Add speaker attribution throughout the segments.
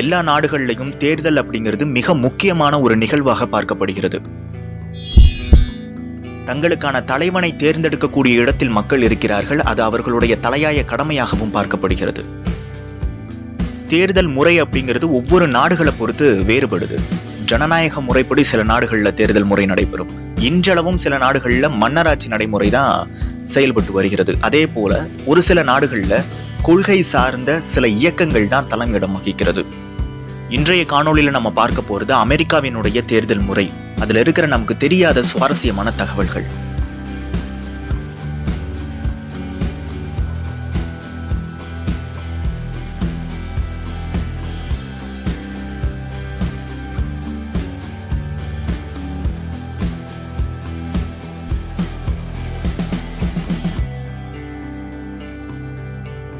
Speaker 1: எல்லா நாடுகள்லையும் தேர்தல் அப்படிங்கிறது மிக முக்கியமான ஒரு நிகழ்வாக பார்க்கப்படுகிறது. தங்களுக்கான தலைவனை தேர்ந்தெடுக்கக்கூடிய இடத்தில் மக்கள் இருக்கிறார்கள் அது அவர்களுடைய தலையாய கடமையாகவும் பார்க்கப்படுகிறது. தேர்தல் முறை அப்படிங்கிறது ஒவ்வொரு நாடுகளை பொறுத்து வேறுபடுது. ஜனநாயக முறைப்படி சில நாடுகளில் தேர்தல் முறை நடைபெறும். இன்றளவும் சில நாடுகளில் மன்னராட்சி நடைமுறை தான் செயல்பட்டு வருகிறது. அதே போல ஒரு சில நாடுகளில் கொள்கை சார்ந்த சில இயக்கங்கள் தான் தலைமையிடம் வகிக்கிறது. இன்றைய காணொளியில நம்ம பார்க்க போறது அமெரிக்காவினுடைய தேர்தல் முறை. அதுல இருக்கிற நமக்கு தெரியாத சுவாரஸ்யமான தகவல்கள்.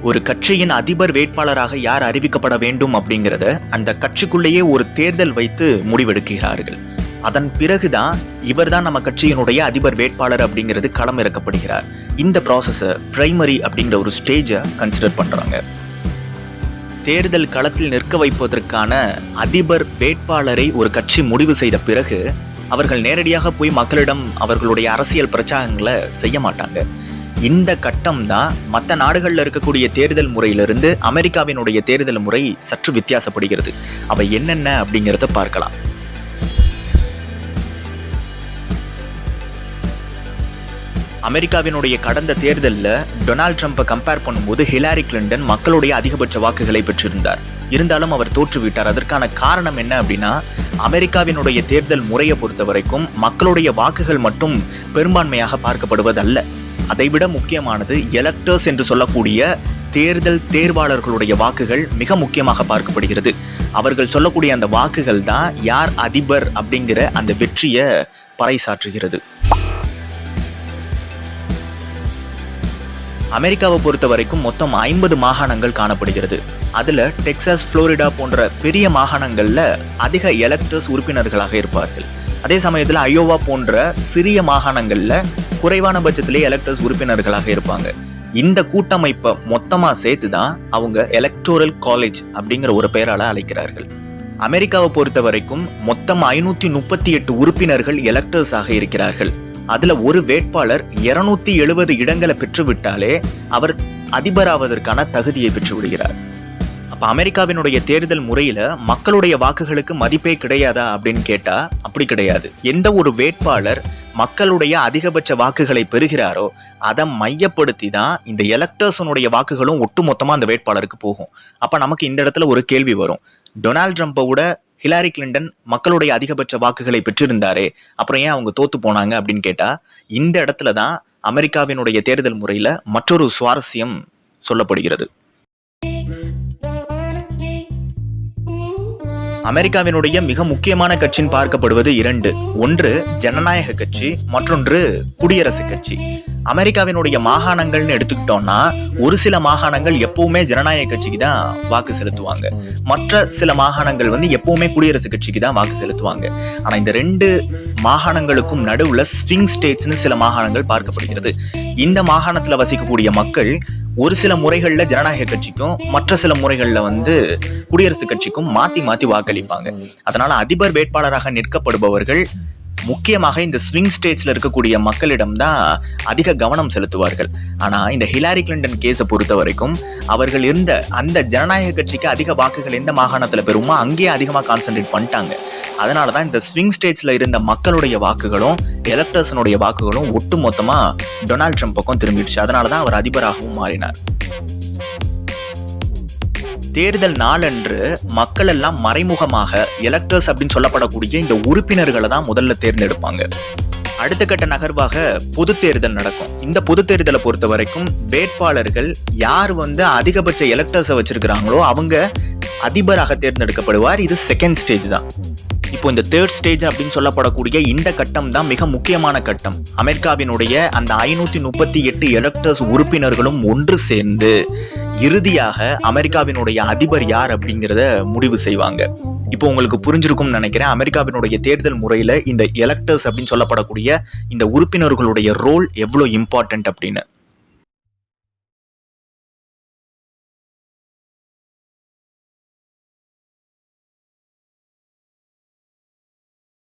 Speaker 1: ஒரு கட்சியின் அதிபர் வேட்பாளராக யார் அறிவிக்கப்பட வேண்டும் அப்படிங்கிறத அந்த கட்சிக்குள்ளேயே ஒரு தேர்தல் வைத்து முடிவெடுக்கிறார்கள். அதன் பிறகுதான் இவர்தான் நம்ம கட்சியினுடைய அதிபர் வேட்பாளர் அப்படிங்கிறது களம் இறக்கப்படுகிறார். இந்த ப்ராசஸை பிரைமரி அப்படிங்கிற ஒரு ஸ்டேஜை கன்சிடர் பண்ணுறாங்க தேர்தல் களத்தில் நிற்க வைப்பதற்கான அதிபர் வேட்பாளரை ஒரு கட்சி முடிவு செய்த பிறகு அவர்கள் நேரடியாக போய் மக்களிடம் அவர்களுடைய அரசியல் பிரச்சாரங்களை செய்ய மாட்டாங்க. இந்த கட்டம் தான் மற்ற நாடுகளில் இருக்கக்கூடிய தேர்தல் முறையிலிருந்து அமெரிக்காவினுடைய தேர்தல் முறை சற்று வித்தியாசப்படுகிறது. அவை என்னென்ன அப்படிங்கிறத பார்க்கலாம். அமெரிக்காவினுடைய கடந்த தேர்தலில் டொனால்ட் ட்ரம்ப்பை கம்பேர் பண்ணும்போது ஹிலாரி கிளின்டன் மக்களுடைய அதிகபட்ச வாக்குகளை பெற்றிருந்தார். இருந்தாலும் அவர் தோற்றுவிட்டார். அதற்கான காரணம் என்ன அப்படின்னா அமெரிக்காவினுடைய தேர்தல் முறையை பொறுத்த வரைக்கும் மக்களுடைய வாக்குகள் மட்டும் பெரும்பான்மையாக பார்க்கப்படுவதல்ல. அதைவிட முக்கியமானது எலக்டர்ஸ் என்று சொல்லக்கூடிய தேர்தல் தேர்வாளர்களுடைய வாக்குகள் மிக முக்கியமாக பார்க்கப்படுகிறது. அவர்கள் சொல்லக்கூடிய அந்த வாக்குகள் தான் யார் அதிபர் அப்படிங்கிற அந்த வெற்றியை பறைசாற்றுகிறது. அமெரிக்காவை பொறுத்த வரைக்கும் மொத்தம் ஐம்பது மாகாணங்கள் காணப்படுகிறது. அதில் டெக்சாஸ் புளோரிடா போன்ற பெரிய மாகாணங்களில் அதிக எலக்டர்ஸ் உறுப்பினர்களாக இருப்பார்கள். அதே சமயத்தில் அயோவா போன்ற சிறிய மாகாணங்களில் குறைவான பட்சத்திலே எலக்டர்ஸ் உறுப்பினர்களாக இருப்பாங்க. இந்த கூட்டமைப்பை மொத்தமா சேர்த்து தான் அவங்க எலக்டோரல் காலேஜ் அப்படிங்கிற ஒரு பெயரால அழைக்கிறார்கள். அமெரிக்காவை பொறுத்த வரைக்கும் மொத்தம் ஐநூத்தி முப்பத்தி எட்டு உறுப்பினர்கள் எலக்டர்ஸாக இருக்கிறார்கள். அதுல ஒரு வேட்பாளர் இருநூத்தி எழுபது இடங்களை பெற்றுவிட்டாலே அவர் அதிபராவதற்கான தகுதியை பெற்று விடுகிறார் அப்ப அமெரிக்காவினுடைய தேர்தல் முறையில மக்களுடைய வாக்குகளுக்கு மதிப்பே கிடையாதா அப்படின்னு கேட்டா அப்படி கிடையாது. எந்த ஒரு வேட்பாளர் மக்களுடைய அதிகபட்ச வாக்குகளை பெறுகிறாரோ அதை மையப்படுத்தி தான் இந்த எலக்டர்ஸனுடைய வாக்குகளும் ஒட்டுமொத்தமாக அந்த வேட்பாளருக்கு போகும். அப்போ நமக்கு இந்த இடத்துல ஒரு கேள்வி வரும். டொனால்ட் ட்ரம்ப்பை விட ஹிலாரி கிளின்டன் மக்களுடைய அதிகபட்ச வாக்குகளை பெற்றிருந்தாரே அப்புறம் ஏன் அவங்க தோத்து போனாங்க அப்படின்னு கேட்டால் இந்த இடத்துல தான் அமெரிக்காவினுடைய தேர்தல் முறையில் மற்றொரு சுவாரஸ்யம் சொல்லப்படுகிறது. அமெரிக்காவினுடைய மிக முக்கியமான கட்சின்னு பார்க்கப்படுவது இரண்டு. ஒன்று ஜனநாயக கட்சி மற்றொன்று குடியரசு கட்சி. அமெரிக்காவினுடைய மாகாணங்கள்னு எடுத்துக்கிட்டோம்னா ஒரு சில மாகாணங்கள் எப்பவுமே ஜனநாயக கட்சிக்கு தான் வாக்கு செலுத்துவாங்க. மற்ற சில மாகாணங்கள் வந்து எப்பவுமே குடியரசு கட்சிக்கு தான் வாக்கு செலுத்துவாங்க. ஆனா இந்த ரெண்டு மாகாணங்களுக்கும் நடுவுல ஸ்விங் ஸ்டேட்ஸ்னு சில மாகாணங்கள் பார்க்கப்படுகிறது. இந்த மாகாணத்துல வசிக்கக்கூடிய மக்கள் ஒரு சில முறைகள்ல ஜனநாயக கட்சிக்கும் மற்ற சில முறைகள்ல வந்து குடியரசுக் கட்சிக்கும் மாத்தி மாத்தி வாக்களிப்பாங்க. அதனால அதிபர் வேட்பாளராக நிற்கப்படுபவர்கள் முக்கியமாக இந்த ஸ்விங் ஸ்டேட்ஸ்ல இருக்கக்கூடிய மக்களிடம் தான் அதிக கவனம் செலுத்துவார்கள். ஆனா இந்த ஹிலாரி கிளின்டன் கேஸை பொறுத்த வரைக்கும் அவர்கள் இருந்த அந்த ஜனநாயக கட்சிக்கு அதிக வாக்குகள் எந்த மாகாணத்துல பெறுமோ அங்கேயே அதிகமா கான்சென்ட்ரேட் பண்ணிட்டாங்க. அதனால தான் இந்த ஸ்விங் ஸ்டேட்ஸில் இருந்த மக்களுடைய வாக்குகளும் எலக்டர்ஸனுடைய வாக்குகளும் ஒட்டு மொத்தமாக டொனால்ட் ட்ரம்ப் பக்கம் திரும்பிடுச்சு. அதனாலதான் அவர் அதிபராகவும் மாறினார். தேர்தல் நாளன்று மக்கள் எல்லாம் மறைமுகமாக எலக்டர்ஸ் அப்படின்னு சொல்லப்படக்கூடிய இந்த உறுப்பினர்களை தான் முதல்ல தேர்ந்தெடுப்பாங்க. அடுத்த கட்ட நகர்வாக பொது தேர்தல் நடக்கும். இந்த பொது தேர்தலை பொறுத்த வரைக்கும் வேட்பாளர்கள் யார் வந்து அதிகபட்ச எலக்டர்ஸை வச்சிருக்கிறாங்களோ அவங்க அதிபராக தேர்ந்தெடுக்கப்படுவார். இது செகண்ட் ஸ்டேஜ் தான். இப்போ இந்த தேர்ட் ஸ்டேஜ் அப்படின்னு சொல்லப்படக்கூடிய இந்த கட்டம் தான் மிக முக்கியமான கட்டம். அமெரிக்காவினுடைய அந்த ஐநூத்தி முப்பத்தி எட்டு எலக்டர்ஸ் உறுப்பினர்களும் ஒன்று சேர்ந்து இறுதியாக அமெரிக்காவினுடைய அதிபர் யார் அப்படிங்கிறத முடிவு செய்வாங்க. இப்போ உங்களுக்கு புரிஞ்சிருக்கும்னு நினைக்கிறேன். அமெரிக்காவினுடைய தேர்தல் முறையில் இந்த எலக்டர்ஸ் அப்படின்னு சொல்லப்படக்கூடிய இந்த உறுப்பினர்களுடைய ரோல் எவ்வளோ இம்பார்ட்டன்ட் அப்படின்னு.